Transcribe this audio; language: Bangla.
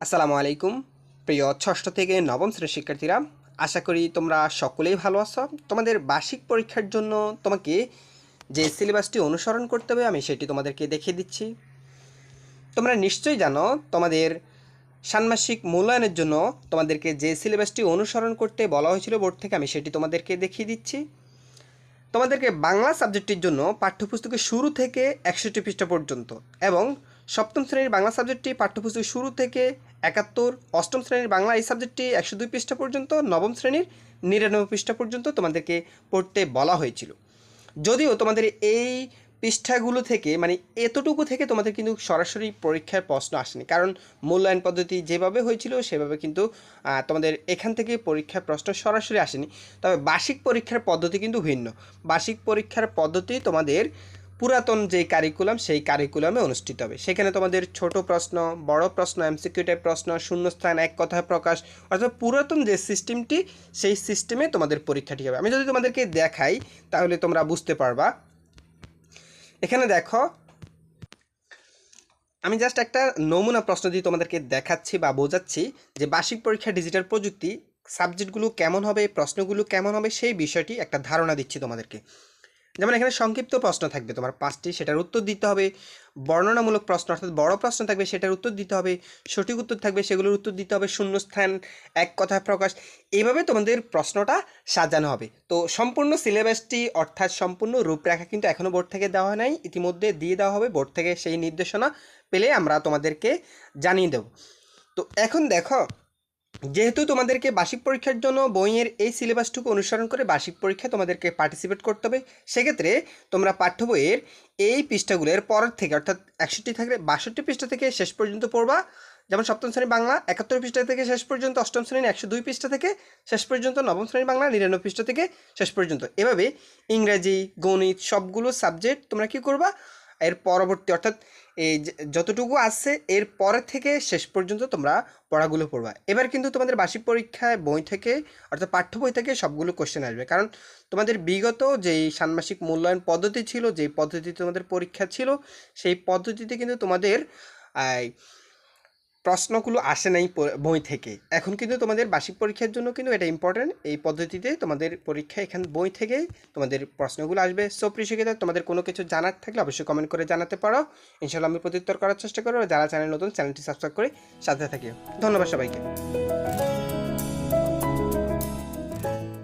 আসসালামু আলাইকুম। প্রিয় ষষ্ঠ থেকে নবম শ্রেণির শিক্ষার্থীরা, আশা করি তোমরা সকলেই ভালো আছো। তোমাদের বার্ষিক পরীক্ষার জন্য তোমাকে যে সিলেবাসটি অনুসরণ করতে হবে, আমি সেটি তোমাদেরকে দেখিয়ে দিচ্ছি। তোমরা নিশ্চয়ই জানো, তোমাদের ষান্মাসিক মূল্যায়নের জন্য তোমাদেরকে যে সিলেবাসটি অনুসরণ করতে বলা হয়েছিল বোর্ড থেকে, আমি সেটি তোমাদেরকে দেখিয়ে দিচ্ছি। তোমাদেরকে বাংলা সাবজেক্টটির জন্য পাঠ্যপুস্তকের শুরু থেকে একষট্টি পৃষ্ঠা পর্যন্ত এবং সপ্তম শ্রেণির বাংলা সাবজেক্টটি পাঠ্যপুস্তক শুরু থেকে একাত্তর, অষ্টম শ্রেণির বাংলা এই সাবজেক্টটি একশো দুই পৃষ্ঠা পর্যন্ত, নবম শ্রেণির নিরানব্বই পৃষ্ঠা পর্যন্ত তোমাদেরকে পড়তে বলা হয়েছিল। যদিও তোমাদের এই পৃষ্ঠাগুলো থেকে মানে এতটুকু থেকে তোমাদের কিন্তু সরাসরি পরীক্ষার প্রশ্ন আসেনি, কারণ মূল্যায়ন পদ্ধতি যেভাবে হয়েছিল সেভাবে কিন্তু তোমাদের এখান থেকে পরীক্ষার প্রশ্ন সরাসরি আসেনি। তবে বার্ষিক পরীক্ষার পদ্ধতি কিন্তু ভিন্ন। বার্ষিক পরীক্ষার পদ্ধতি তোমাদের পুরাতন যে কারিকুলাম সেই কারিকুলামে অনুষ্ঠিত হবে। সেখানে তোমাদের ছোট প্রশ্ন, বড় প্রশ্ন এমসিকিউ টাইপ প্রশ্ন, শূন্যস্থান, এক কথায় প্রকাশ, অর্থাৎ পুরাতন যে সিস্টেমটি সেই সিস্টেমে তোমাদের পরীক্ষাটি হবে। আমি যদি তোমাদেরকে দেখাই, তাহলে তোমরা বুঝতে পারবা। এখানে দেখো, আমি জাস্ট একটা নমুনা প্রশ্ন দিয়ে তোমাদেরকে দেখাচ্ছি বা বোঝাচ্ছি যে বার্ষিক পরীক্ষা ডিজিটাল প্রযুক্তি সাবজেক্টগুলো কেমন হবে, প্রশ্নগুলো কেমন হবে, সেই বিষয়টি একটা ধারণা দিচ্ছি তোমাদেরকে। যেমন এখানে সংক্ষিপ্ত প্রশ্ন থাকবে, তোমার পাঁচটি, সেটার উত্তর দিতে হবে। বর্ণনামূলক প্রশ্ন, অর্থাৎ বড় প্রশ্ন থাকবে, সেটার উত্তর দিতে হবে। সঠিক উত্তর থাকবে, সেগুলোর উত্তর দিতে হবে। শূন্যস্থান, এক কথায় প্রকাশ, এইভাবে তোমাদের প্রশ্নটা সাজানো হবে। তো সম্পূর্ণ সিলেবাসটি, অর্থাৎ সম্পূর্ণ রূপরেখা কিন্তু এখনও বোর্ড থেকে দেওয়া হয় নাই। ইতিমধ্যে দিয়ে দেওয়া হবে, বোর্ড থেকে সেই নির্দেশনা পেলে আমরা তোমাদেরকে জানিয়ে দেব। তো এখন দেখো যেহেতু তোমাদেরকে বার্ষিক পরীক্ষার জন্য বইয়ের এই সিলেবাসটুকু অনুসরণ করে বার্ষিক পরীক্ষায় তোমাদেরকে পার্টিসিপেট করতে হবে, সেক্ষেত্রে তোমরা পাঠ্য বইয়ের এই পৃষ্ঠাগুলোর পরের থেকে, অর্থাৎ একষট্টি থাকলে বাষট্টি পৃষ্ঠা থেকে শেষ পর্যন্ত পড়বা, যেমন সপ্তম শ্রেণি বাংলা একাত্তর পৃষ্ঠা থেকে শেষ পর্যন্ত অষ্টম শ্রেণির একশো দুই পৃষ্ঠা থেকে শেষ পর্যন্ত নবম শ্রেণি বাংলা নিরানব্বই পৃষ্ঠা থেকে শেষ পর্যন্ত। এভাবে ইংরাজি, গণিত সবগুলো সাবজেক্ট তোমরা কি করবা, এর পরবর্তী, অর্থাৎ এই যতটুকু আছে, এর পরে থেকে শেষ পর্যন্ত তোমরা পড়াগুলো পড়বা। এবার কিন্তু তোমাদের বার্ষিক পরীক্ষায় বই থেকে, অর্থাৎ পাঠ্য বই থেকে সবগুলো কোশ্চেন আসবে। কারণ তোমাদের বিগত যেই ষান্মাসিক মূল্যায়ন পদ্ধতি ছিল, যেই পদ্ধতিতে তোমাদের পরীক্ষা ছিল, সেই পদ্ধতিতে কিন্তু তোমাদের প্রশ্নগুলো আসে নাই বই থেকে। এখন কিন্তু তোমাদের বার্ষিক পরীক্ষার জন্য কিন্তু এটা ইম্পর্টেন্ট এই পদ্ধতিতে তোমাদের পরীক্ষা এখান বই থেকে তোমাদের প্রশ্নগুলো আসবে। সব প্রিয় শিক্ষিতা তোমাদের কোনো কিছু জানার থাকলে অবশ্যই কমেন্ট করে জানাতে পারো। ইনশাল্লাহ আমি প্রত্যুত্তর করার চেষ্টা করব। যারা চ্যানেল নতুন, চ্যানেলটি সাবস্ক্রাইব করে সাথে থাকি ধন্যবাদ সবাইকে।